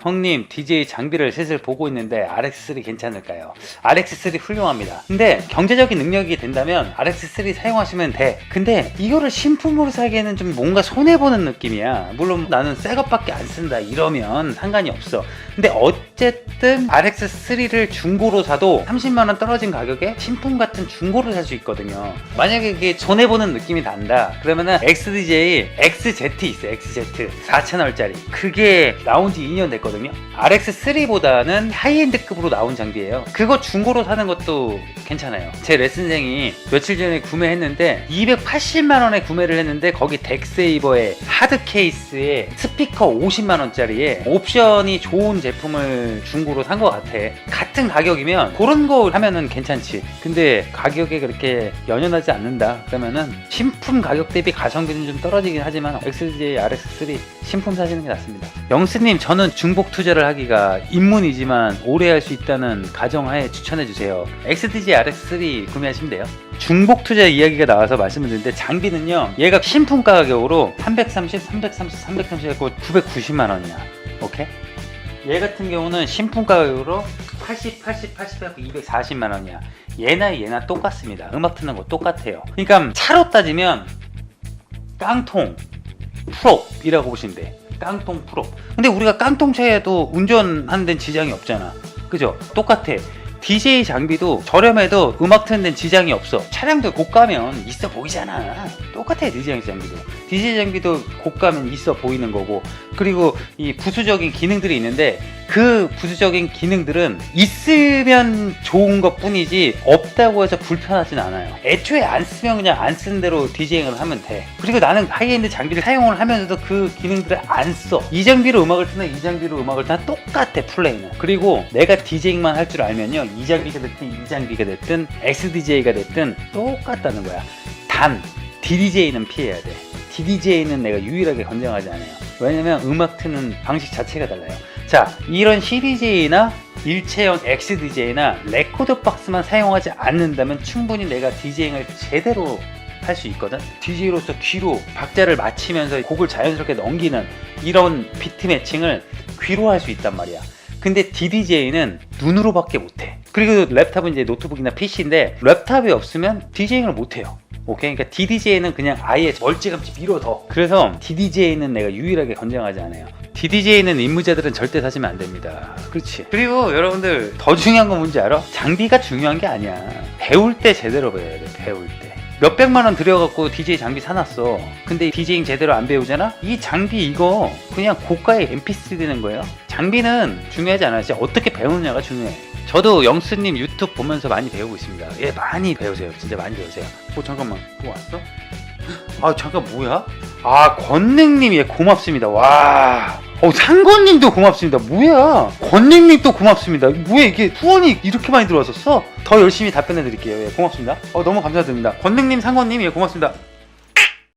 형님 DJ 장비를 슬슬 보고 있는데 RX3 괜찮을까요? RX3 훌륭합니다. 근데 경제적인 능력이 된다면 RX3 사용하시면 돼. 근데 이거를 신품으로 사기에는 좀 뭔가 손해보는 느낌이야. 물론 나는 새 것밖에 안 쓴다 이러면 상관이 없어. 근데 어쨌든 RX3를 중고로 사도 30만원 떨어진 가격에 신품 같은 중고를 살 수 있거든요. 만약에 이게 손해보는 느낌이 난다. 그러면은 XDJ XZ 있어 XZ 4채널짜리. 그게 나온 지 2년 됐거든 요. RX3보다는 하이엔드급으로 나온 장비예요. 그거 중고로 사는 것도 괜찮아요. 제 레슨생이 며칠 전에 구매했는데 280만 원에 구매를 했는데 거기 덱세이버에 하드 케이스에 스피커 50만 원짜리에 옵션이 좋은 제품을 중고로 산 것 같아. 같은 가격이면 그런 거 하면은 괜찮지. 근데 가격에 그렇게 연연하지 않는다. 그러면은 신품 가격 대비 가성비는 좀 떨어지긴 하지만 XJ RX3 신품 사시는 게 낫습니다. 영스님 저는 중복 투자를 하기가 입문이지만 오래 할 수 있다는 가정하에 추천해 주세요. XDJ RX3 구매하시면 돼요. 중복 투자 이야기가 나와서 말씀을 드리는데 장비는요 얘가 신품 가격으로 330, 330, 330 해고 990만 원이야. 오케이? 얘 같은 경우는 신품 가격으로 80, 80, 80 해고 240만 원이야. 얘나 얘나 똑같습니다. 음악 듣는 거 똑같아요. 그러니까 차로 따지면 깡통 프로이라고 보시면 돼. 깡통 프로. 근데 우리가 깡통차에도 운전하는 데는 지장이 없잖아. 그죠? 똑같아. DJ 장비도 저렴해도 음악 데는 지장이 없어. 차량도 고가면 있어 보이잖아. 똑같아, DJ 장비도. DJ 장비도 고가면 있어 보이는 거고. 그리고 이 부수적인 기능들이 있는데 그 부수적인 기능들은 있으면 좋은 것 뿐이지 없다고 해서 불편하진 않아요. 애초에 안 쓰면 그냥 안 쓰는 대로 디제잉을 하면 돼. 그리고 나는 하이엔드 장비를 사용을 하면서도 그 기능들을 안 써. 이 장비로 음악을 트나 이 장비로 음악을 트나 똑같아 플레이는. 그리고 내가 디제잉만 할 줄 알면요. 이 장비가 됐든 이 장비가 됐든 XDJ가 됐든 똑같다는 거야. 단 DDJ는 피해야 돼. DDJ는 내가 유일하게 권장하지 않아요. 왜냐면 음악 트는 방식 자체가 달라요. 자, 이런 CDJ나 일체형 XDJ나 레코드 박스만 사용하지 않는다면 충분히 내가 디제잉을 제대로 할 수 있거든. DJ로서 귀로 박자를 맞추면서 곡을 자연스럽게 넘기는 이런 비트 매칭을 귀로 할 수 있단 말이야. 근데 DDJ는 눈으로밖에 못해. 그리고 랩탑은 이제 노트북이나 PC인데 랩탑이 없으면 디제잉을 못해요. 오케이? 그러니까 DDJ는 그냥 아예 멀찌감치 밀어둬. 그래서 DDJ는 내가 유일하게 권장하지 않아요. DDJ는 임무자들은 절대 사시면 안 됩니다. 그렇지. 그리고 여러분들 더 중요한 건 뭔지 알아? 장비가 중요한 게 아니야. 배울 때 제대로 배워야 돼. 배울 때. 몇백만 원 들여갖고 DJ 장비 사놨어. 근데 디제잉 제대로 안 배우잖아? 이 장비 이거 그냥 고가의 MP3 되는 거예요. 장비는 중요하지 않아. 진짜 어떻게 배우느냐가 중요해. 저도 영수님 유튜브 보면서 많이 배우고 있습니다. 예, 많이 배우세요. 진짜 많이 배우세요. 어, 잠깐만. 또 왔어? 아, 잠깐, 뭐야? 아, 권능님, 예, 고맙습니다. 와. 어, 상권님도 고맙습니다. 뭐야? 권능님 또 고맙습니다. 뭐야, 이게 후원이 이렇게 많이 들어왔었어? 더 열심히 답변해 드릴게요. 예, 고맙습니다. 어, 너무 감사드립니다. 권능님, 상권님, 예, 고맙습니다.